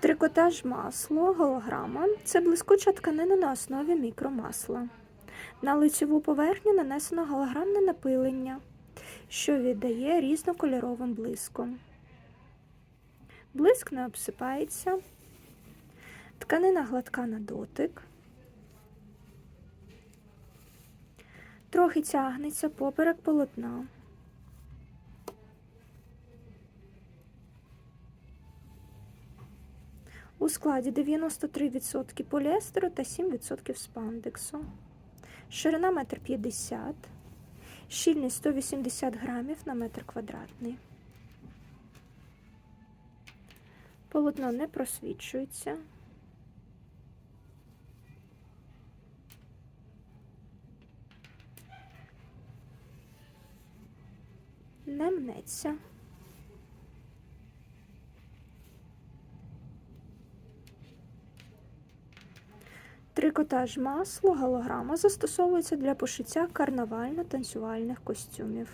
Трикотаж масло, голограма це блискуча тканина на основі мікромасла. На лицеву поверхню нанесено голограмне напилення, що віддає різнокольоровим блиском. Блиск не обсипається, тканина гладка на дотик, трохи тягнеться поперек полотна. У складі 93% поліестеру та 7% спандексу. Ширина 1,50 м, щільність 180 грамів на метр квадратний. Полотно не просвічується. Не мнеться. Трикотаж масло голограма застосовується для пошиття карнавально-танцювальних костюмів.